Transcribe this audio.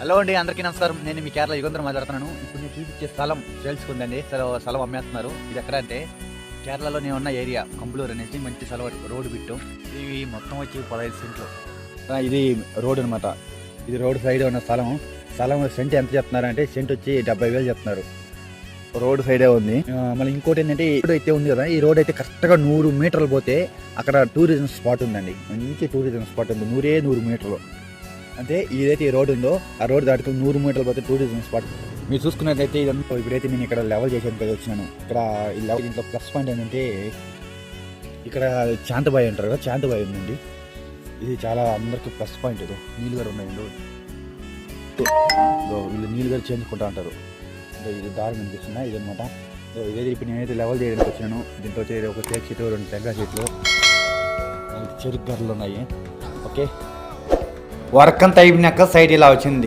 Hello అండి అందరికీ నమస్కారం. నేను మీ కేరళ యుగంధర్ మాట్లాడుతున్నాను. ఇప్పుడు నేను చూపించే స్థలం తెలుసుకుందండి ఉందండి. స్థలం స్థలం అమ్మేస్తున్నారు. ఇది ఎక్కడ అంటే కేరళలో నేను ఉన్న ఏరియా కంబళూరు అనేసి మంచి స్థలం రోడ్డు బిట్టు ఇవి మొత్తం వచ్చి పదహైదు సెంట్లు. ఇది రోడ్ అనమాట ఇది రోడ్ సైడ్ ఉన్న స్థలం. స్థలం సెంట్ ఎంత చెప్తున్నారంటే సెంట్ వచ్చి డెబ్బై వేలు చెప్తున్నారు. రోడ్ సైడే ఉంది. మళ్ళీ ఇంకోటి ఏంటంటే ఈ రోడ్ అయితే ఉంది కదా ఈ రోడ్ అయితే కరెక్ట్గా నూరు మీటర్లు పోతే అక్కడ టూరిజం స్పాట్ ఉందండి. మంచి టూరిజం స్పాట్ ఉంది. నూరే నూరు మీటర్లు. అంటే ఏదైతే ఈ రోడ్ ఉందో ఆ రోడ్ దాటుకుని నూరు మీటర్లు పోతే టూరిజం స్పాట్ మీరు చూసుకున్నట్లయితే ఇదంతా ఇప్పుడైతే నేను ఇక్కడ లెవెల్ చేసేందుకు వచ్చినాను. ఇక్కడ ఈ లెవెల్ దీంట్లో ప్లస్ పాయింట్ ఏంటంటే ఇక్కడ చాంతబాయి అంటారు కదా చాంతబాయి ఉందండి. ఇది చాలా అందరికీ ప్లస్ పాయింట్ ఇది నీళ్ళు ఉన్నాయండి. వీళ్ళు నీళ్ళు చేయించుకుంటా అంటారు. ఇది దారి అనిపిస్తున్నా ఇది అనమాట ఇదైతే ఇప్పుడు నేనైతే లెవెల్ చేయడానికి వచ్చినాను. దీంట్లో వచ్చి ఒక తేక్ చెట్టు రెండు టెంకాయ చెట్లు. చెరుకు గర్రలు ఉన్నాయి. ఓకే. వర్క్ అంతా అయిపోయినాక సైడ్ ఇలా వచ్చింది.